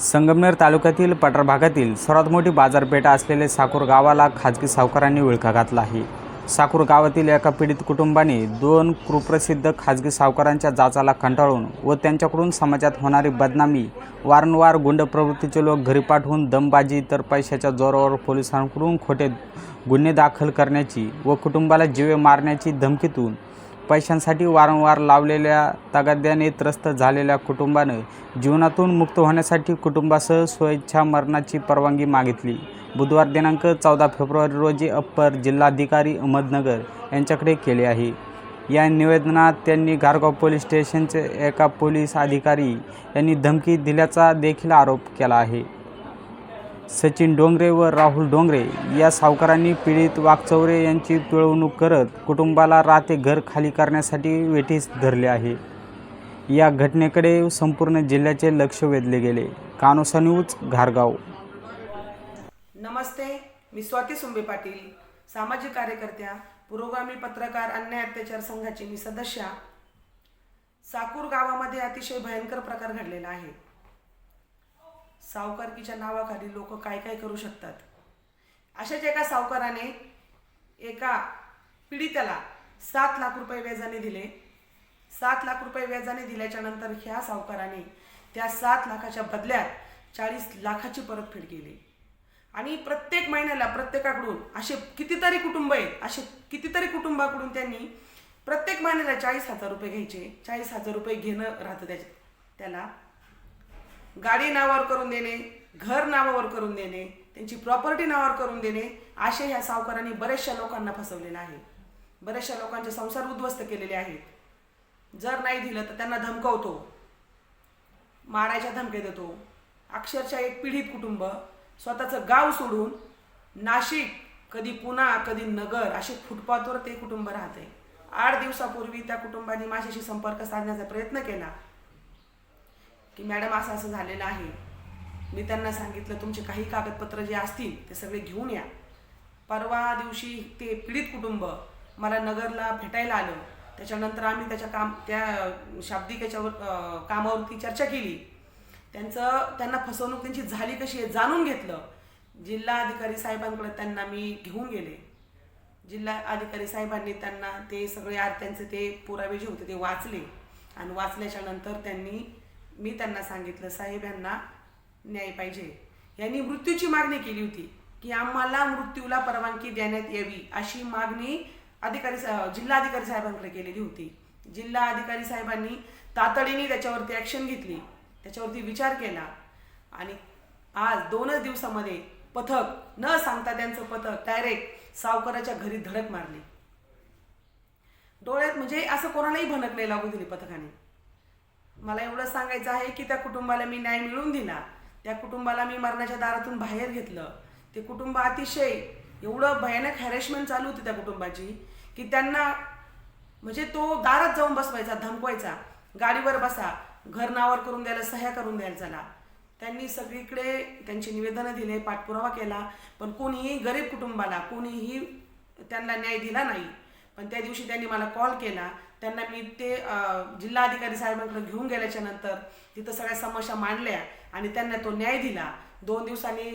संगमनेर तालुक्यातील पठार भागातील सर्वात मोठी बाजारपेठ असलेले साकूर गावाला खाजगी सावकारांनी विळखा घातला आहे. साकूर गावातील एका पीडित कुटुंबाने दोन कुप्रसिद्ध खाजगी सावकारांच्या जाचाला कंटाळून व त्यांच्याकडून समाजात होणारी बदनामी वारंवार गुंड प्रवृत्तीचे लोक घरी पाठवून दमबाजी तर पैशाच्या जोरावर पोलिसांकडून खोटे गुन्हे दाखल करण्याची व कुटुंबाला जीवे मारण्याची धमकीतून पैशांसाठी वारंवार लावलेल्या तगाद्याने त्रस्त झालेल्या कुटुंबानं जीवनातून मुक्त होण्यासाठी कुटुंबासह स्वेच्छा मरणाची परवानगी मागितली. बुधवार दिनांक चौदा फेब्रुवारी रोजी अप्पर जिल्हाधिकारी अहमदनगर यांच्याकडे केले आहे. या निवेदनात त्यांनी गारगाव पोलीस स्टेशनचे एका पोलीस अधिकारी यांनी धमकी दिल्याचा देखील आरोप केला आहे. सचिन डोंगरे व राहुल डोंगरे या सावकारांनी पीडित वाकचौरे यांची पिळवणूक करत कुटुंबाला राहते घर खाली करण्यासाठी वेठीस धरले आहे. या घटनेकडे संपूर्ण जिल्ह्याचे लक्ष वेधले गेले. कानोसा न्यूज घारगाव. नमस्ते मी स्वाती सुंबे पाटील. सामाजिक कार्यकर्त्या पुरोगामी पत्रकार अन्याय अत्याचार संघाची मी सदस्या. साकूर गावामध्ये अतिशय भयंकर प्रकार घडलेला आहे. सावकारकीच्या नावाखाली लोक काय काय करू शकतात? अशाच एका सावकाराने एका पीडिताला सात लाख रुपये व्याजाने दिले. सात लाख रुपये व्याजाने दिल्याच्या नंतर ह्या सावकाराने त्या सात लाखाच्या बदल्यात चाळीस लाखाची परतफेड केली. आणि प्रत्येक महिन्याला प्रत्येकाकडून असे कितीतरी कुटुंब आहेत असे कितीतरी कुटुंबाकडून त्यांनी प्रत्येक महिन्याला चाळीस हजार रुपये घ्यायचे. चाळीस हजार रुपये घेणं राहतं त्याच्या त्याला. गाडी नावावर करून देणे घर नावावर करून देणे त्यांची प्रॉपर्टी नावावर करून देणे असे ह्या सावकारांनी बऱ्याचशा लोकांना फसवलेलं आहे. बऱ्याचशा लोकांचे संसार उद्ध्वस्त केलेले आहेत. जर नाही दिलं तर त्यांना धमकवतो. मारायच्या धमक्या देतो. अक्षरशः एक पीडित कुटुंब स्वतःचं गाव सोडून नाशिक कधी पुणा कधी नगर असे फुटपाथवर ते कुटुंब राहते आठ दिवसापूर्वी त्या कुटुंबाने माझ्याशी संपर्क साधण्याचा प्रयत्न केला. की मॅडम असं असं झालेलं आहे. मी त्यांना सांगितलं तुमचे काही कागदपत्र जे असतील ते सगळे घेऊन या. परवा दिवशी ते पीडित कुटुंब मला नगरला भेटायला आलं. त्याच्यानंतर आम्ही त्याच्या काम त्या शाब्दिक याच्यावर कामावरती चर्चा केली. त्यांचं त्यांना फसवणूक त्यांची झाली कशी आहे जाणून घेतलं. जिल्हा अधिकारी साहेबांकडे त्यांना मी घेऊन गेले. जिल्हा अधिकारी साहेबांनी त्यांना ते सगळे आर त्यांचे ते पुरावे जे होते ते वाचले. आणि वाचल्याच्या नंतर त्यांनी मी त्यांना सांगितलं साहेब यांना न्याय पाहिजे. यांनी मृत्यूची मागणी केली होती की आम्हाला मृत्यूला परवानगी देण्यात यावी अशी मागणी अधिकारी जिल्हाधिकारी साहेबांकडे केलेली होती. जिल्हा अधिकारी साहेबांनी तातडीने त्याच्यावरती ॲक्शन घेतली त्याच्यावरती विचार केला आणि आज दोनच दिवसामध्ये पथक न सांगता त्यांचं पथक डायरेक्ट सावकाराच्या घरी धडक मारली. डोळ्यात म्हणजे असं कोणालाही भनक नाही लागू दिली पथकाने. मला एवढं सांगायचं आहे की त्या कुटुंबाला मी न्याय मिळवून दिला. त्या कुटुंबाला मी मरणाच्या दारातून बाहेर घेतलं. ते कुटुंब अतिशय एवढं भयानक हॅरेसमेंट चालू होती त्या कुटुंबाची की त्यांना म्हणजे तो दारात जाऊन बसवायचा धमकवायचा. गाडीवर बसा घर नावावर करून द्यायला सह्या करून द्यायला चला. त्यांनी सगळीकडे त्यांची निवेदनं दिले पाठपुरावा केला. पण कोणीही गरीब कुटुंबाला कोणीही त्यांना न्याय दिला नाही. पण त्या दिवशी त्यांनी मला कॉल केला. त्यांना मी ते जिल्हाधिकारी साहेबांकडे घेऊन गेल्याच्यानंतर तिथं सगळ्या समस्या मांडल्या आणि त्यांना तो न्याय दिला. दोन दिवसांनी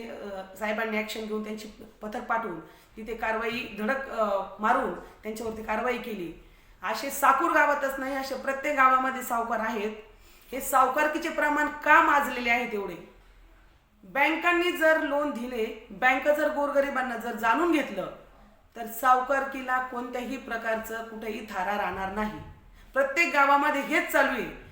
साहेबांनी ॲक्शन घेऊन त्यांची पथक पाठवून तिथे कारवाई धडक मारून त्यांच्यावरती कारवाई केली. असे साकूर गावातच नाही असे प्रत्येक गावामध्ये सावकार आहेत. हे सावकारकीचे प्रमाण का माजलेले आहेत तेवढे? बँकांनी जर लोन दिले बँक जर गोरगरिबांना जर जाणून घेतलं तर सावकारकीला कोणत्याही प्रकारचं कुठेही थारा राहणार नाही. प्रत्येक गावामध्ये हेच चालू आहे.